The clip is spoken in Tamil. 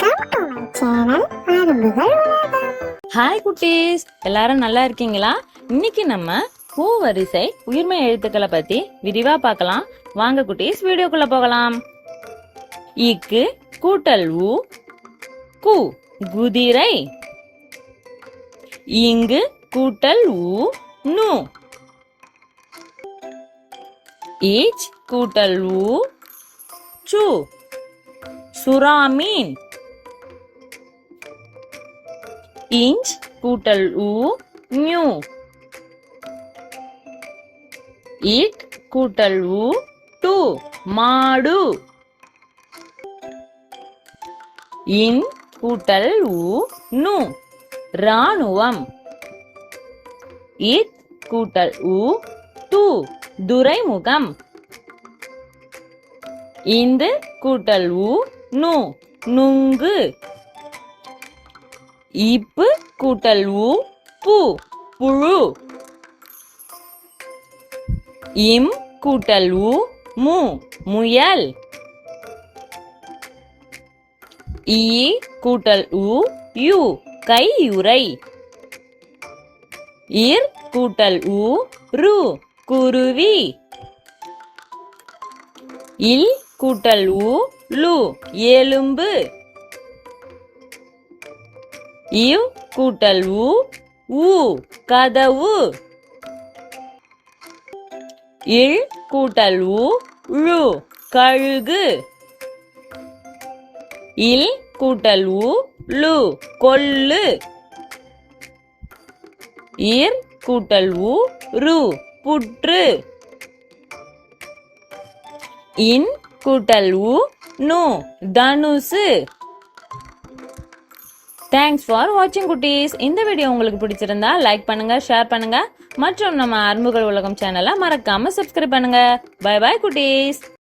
வெல்கம் டு மை சேனல் அரும்புகள் உலகம். ஹாய் குட்டீஸ். எல்லாரும் நல்லா இருக்கீங்களா? இன்னைக்கு நம்ம பூ வரிசை உயிர்மை எழுத்துக்களை பத்தி விரிவா பார்க்கலாம். வாங்க குட்டீஸ் வீடியோக்குள்ள போகலாம். இக்கு கூட்டல் ஊ கு குதிரை. இங்கு கூட்டல் ஊ நு. ஈச் கூட்டல் ஊ சு. சுறாமீன் இன்ச் கூட்டல் உ நியூ இட் கூட்டல் உ டு மாடு. இன் கூட்டல் உ நு. ராணுவம் இத் கூட்டல் உ து துரைமுகம் இந்து கூட்டல் உ நு. நுங்கு. இப்பு கூட்டல் உ பு புழு. இம் கூட்டல் உ மு முயல். ஈ கூட்டல் உ யு கையுறை. இர் கூட்டல் உ ரு குருவி. இல் கூட்டல் உ லு எலும்பு இவ் கூட்டல் உ ஊ கதவு. இல் கூட்டல் உ ழு கழுகு. இல் கூட்டல் உ லு கொல்லு இர் கூட்டல் உ ரு புற்று. இன் கூட்டல் உ நு தனுசு. தேங்க்ஸ் ஃபார் வாட்சிங் குட்டீஸ். இந்த வீடியோ உங்களுக்கு பிடிச்சிருந்தா லைக் பண்ணுங்க ஷேர் பண்ணுங்க. மற்றும் நம்ம அன்புகள் உலகம் சேனலை மறக்காம சப்ஸ்கிரைப் பண்ணுங்க. பை பை குட்டீஸ்.